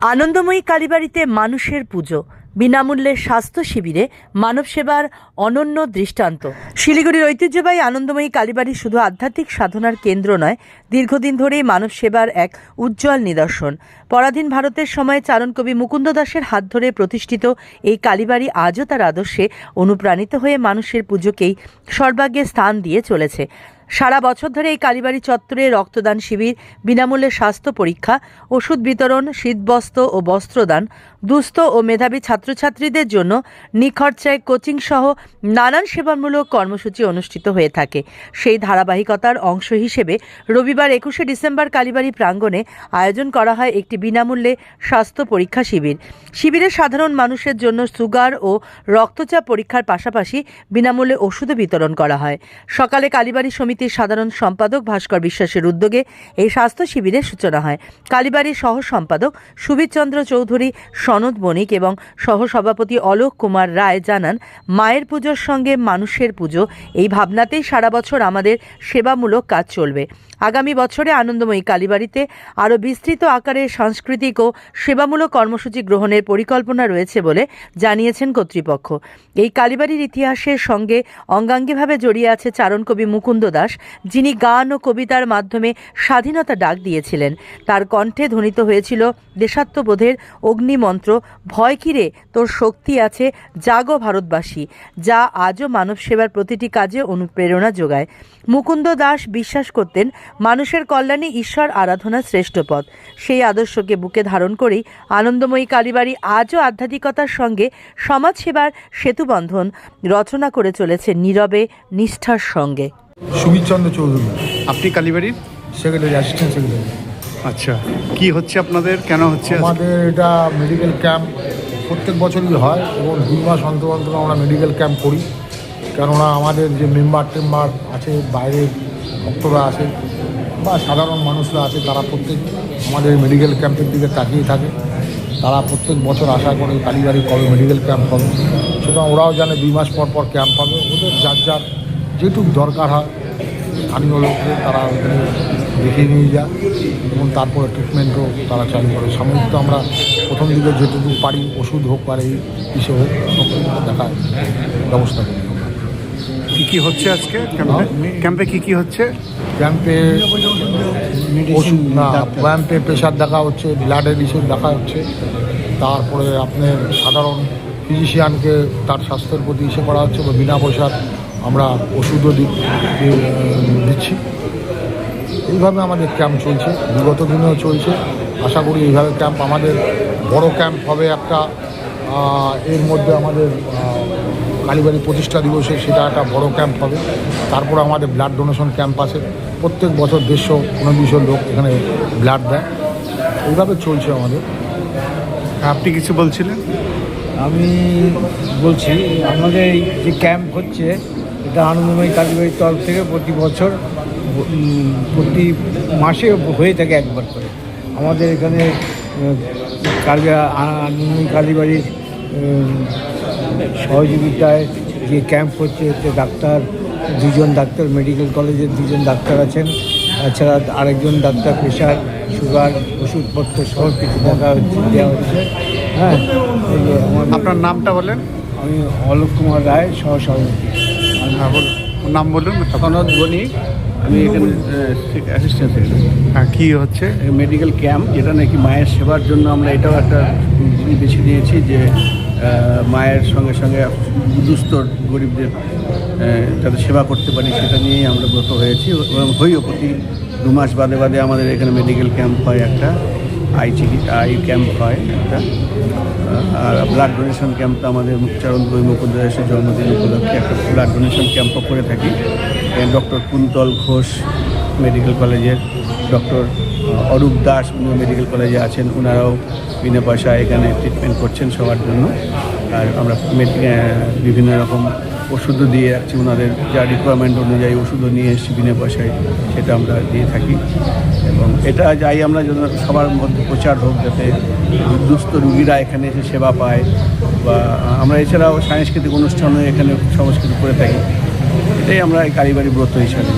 আনন্দময়ী কালীবাড়িতে মানুষের পুজো, বিনামূল্যে স্বাস্থ্য শিবিরে মানব সেবার অনন্য দৃষ্টান্ত। শিলিগুড়ির ঐতিহ্যবাহী আনন্দময়ী কালীবাড়ি শুধু আধ্যাত্মিক সাধনার কেন্দ্র নয়, দীর্ঘদিন ধরেই মানব সেবার এক উজ্জ্বল নিদর্শন। পরাধীন ভারতের সময় চারণকবি মুকুন্দ দাসের হাত ধরে প্রতিষ্ঠিত এই কালীবাড়ি আজও তার আদর্শে অনুপ্রাণিত হয়ে মানুষের পুজোকেই সর্বাগ্যে স্থান দিয়ে চলেছে। সারা বছর ধরে এই কালীবাড়ি চত্বরে রক্তদান শিবির, বিনামূল্যে স্বাস্থ্য পরীক্ষা, ওষুধ বিতরণ, শীতবস্ত্র ও বস্ত্রদান। দুস্থ ও মেধাবী ছাত্রছাত্রীদের জন্য নিখরচায় কোচিং সহ নানান সেবামূলক কর্মসূচি অনুষ্ঠিত হয়ে থাকে। সেই ধারাবাহিকতার অংশ হিসেবে রবিবার একুশে ডিসেম্বর কালীবাড়ি প্রাঙ্গণে আয়োজন করা হয় একটি বিনামূল্যে স্বাস্থ্য পরীক্ষা শিবির। শিবিরে সাধারণ মানুষের জন্য সুগার ও রক্তচাপ পরীক্ষার পাশাপাশি বিনামূল্যে ওষুধও বিতরণ করা হয়। সকালে কালীবাড়ি সমিতির সাধারণ সম্পাদক ভাস্কর বিশ্বাসের উদ্যোগে এই স্বাস্থ্য শিবিরের সূচনা হয়। কালীবাড়ির সহ সম্পাদক সুবীরচন্দ্র চৌধুরী, সনদ বণিক এবং সহসভাপতি অলোক কুমার রায় জানান, মায়ের পুজোর সঙ্গে মানুষের পুজো, এই ভাবনাতেই সারা বছর আমাদের সেবামূলক কাজ চলবে। আগামী বছরে আনন্দময়ী কালীবাড়িতে আরও বিস্তৃত আকারে সাংস্কৃতিক ও সেবামূলক কর্মসূচি গ্রহণের পরিকল্পনা রয়েছে বলে জানিয়েছেন কর্তৃপক্ষ। এই কালীবাড়ির ইতিহাসের সঙ্গে অঙ্গাঙ্গিভাবে জড়িয়ে আছে চারণকবি মুকুন্দ দাস, যিনি গান ও কবিতার মাধ্যমে স্বাধীনতা ডাক দিয়েছিলেন। তার কণ্ঠে ধ্বনিত হয়েছিল, দেশাত্মবোধের অগ্নিমন্ত্র, ভয় কিরে তোর শক্তি আছে, জাগো ভারতবাসী, যা আজও মানব সেবার প্রতিটি কাজে অনুপ্রেরণা যোগায়। মুকুন্দ দাস বিশ্বাস করতেন মানুষের কল্যাণে ঈশ্বর আরাধনা শ্রেষ্ঠ পথ। সেই আদর্শকে বুকে ধারণ করেই আনন্দময়ী কালীবাড়ি আজও আধ্যাত্মিকতার সঙ্গে সমাজসেবার সেতুবন্ধন রচনা করে চলেছে নীরবে নিষ্ঠার সঙ্গে। সুবীরচন্দ্র চৌধুরী। আপনি কালীবাড়ির? সেক্রেটারি অ্যাসিস্ট্যান্ট সেক্রেটারি আচ্ছা কি হচ্ছে আপনাদের? কেন হচ্ছে আমাদের এটা মেডিকেল ক্যাম্প প্রত্যেক বছরই হয় এবং দুই মাস অন্তর অন্তর আমরা মেডিকেল ক্যাম্প করি। কেননা আমাদের যে মেম্বার টেম্বার আছে বাইরের ভক্তরা আছে বা সাধারণ মানুষরা আছে তারা প্রত্যেক আমাদের মেডিকেল ক্যাম্পের দিকে তাকিয়ে থাকে। তারা প্রত্যেক বছর আশা করে কালীবাড়ি কবে মেডিকেল ক্যাম্প হবে। সুতরাং ওরাও জানে দুই মাস পর পর ক্যাম্প হবে। ওদের যার যার যেটুক দরকার হয়, স্থানীয় লোকদের তারা ওখানে দেখিয়ে নিয়ে যায় এবং তারপরে ট্রিটমেন্টও তারা চালু করে। সাময়িক আমরা প্রথম দিকে যেটুকু পারি, ওষুধ হোক এই ইসে হোক, সব দেখার ব্যবস্থা করি। কি হচ্ছে আজকে? ক্যাম্পে? ক্যাম্পে কি কি হচ্ছে? ক্যাম্পে ওষুধ না ক্যাম্পে প্রেশার দেখা হচ্ছে ব্লাডের ইস্যু দেখা হচ্ছে। তারপরে আপনার সাধারণ ফিজিশিয়ানকে তার স্বাস্থ্যের প্রতি ইসে করা হচ্ছে বা বিনা পয়সার আমরা ওষুধও দিচ্ছি। এইভাবে আমাদের ক্যাম্প চলছে বিগত দিনেও চলছে। আশা করি এইভাবে ক্যাম্প আমাদের বড় ক্যাম্প হবে একটা। এর মধ্যে আমাদের কালীবাড়ি প্রতিষ্ঠা দিবসে সেটা একটা বড় ক্যাম্প হবে। তারপর আমাদের ব্লাড ডোনেশন ক্যাম্প আছে। প্রত্যেক বছর দেড়শো উনবিশশো লোক এখানে ব্লাড দেয়। এইভাবে চলছে আমাদের। আপনি কিছু বলছিলেন? আমি বলছি আমাদের এই যে ক্যাম্প হচ্ছে এটা আনন্দময়ী কালীবাড়ির তরফ থেকে প্রতি বছর প্রতি মাসে হয়ে থাকে একবার করে। আমাদের এখানে কালী আনন্দময়ী কালীবাড়ির সহযোগিতায় যে ক্যাম্প হচ্ছে এতে ডাক্তার দুজন ডাক্তার মেডিকেল কলেজের দুজন ডাক্তার আছেন। তাছাড়া আরেকজন ডাক্তার প্রেশার সুগার ওষুধপত্র সব কিছু দেখা হচ্ছে দেওয়া হচ্ছে। হ্যাঁ আপনার নামটা বলেন। আমি অলোক কুমার রায় সহ সভাপতি হ্যাঁ নাম বলুন। সনদ বণিক আমি এখানে অ্যাসিস্ট্যান্ট সেক্রেটারি কি হচ্ছে? মেডিকেল ক্যাম্প যেটা নাকি মায়ের সেবার জন্য আমরা এটাও একটা বেছে নিয়েছি যে মায়ের সঙ্গে সঙ্গে দুস্থ গরিবদের যাতে সেবা করতে পারি সেটা নিয়েই আমরা ব্রত হয়েছি। এবং হইও প্রতি দু মাস বাদে বাদে আমাদের এখানে মেডিকেল ক্যাম্প হয় একটা আই চিকিৎসা আই ক্যাম্প হয় একটা। আর ব্লাড ডোনেশন ক্যাম্প তো আমাদের মুখচারণ বই মুকুন্দ জন্মদিন উপলক্ষে একটা ব্লাড ডোনেশন ক্যাম্পও করে থাকি। ডক্টর কুন্তল ঘোষ মেডিকেল কলেজের ডক্টর অরূপ দাস, উনিও মেডিকেল কলেজে আছেন। ওনারাও বিনা পয়সা এখানে ট্রিটমেন্ট করছেন সবার জন্য। আর আমরা বিভিন্ন রকম ওষুধও দিয়ে রাখছি। ওনাদের যা রিকোয়ারমেন্ট অনুযায়ী ওষুধও নিয়ে এসেছি বিনা পয়সায়, সেটা আমরা দিয়ে থাকি। এবং এটা যাই আমরা যেন সবার মধ্যে প্রচার হোক, যাতে দুস্থ রুগীরা এখানে এসে সেবা পায়। বা আমরা এছাড়াও সাংস্কৃতিক অনুষ্ঠানও এখানে সংস্কৃতি করে থাকি। এটাই আমরা এই কারিগরি ব্রত হিসাবে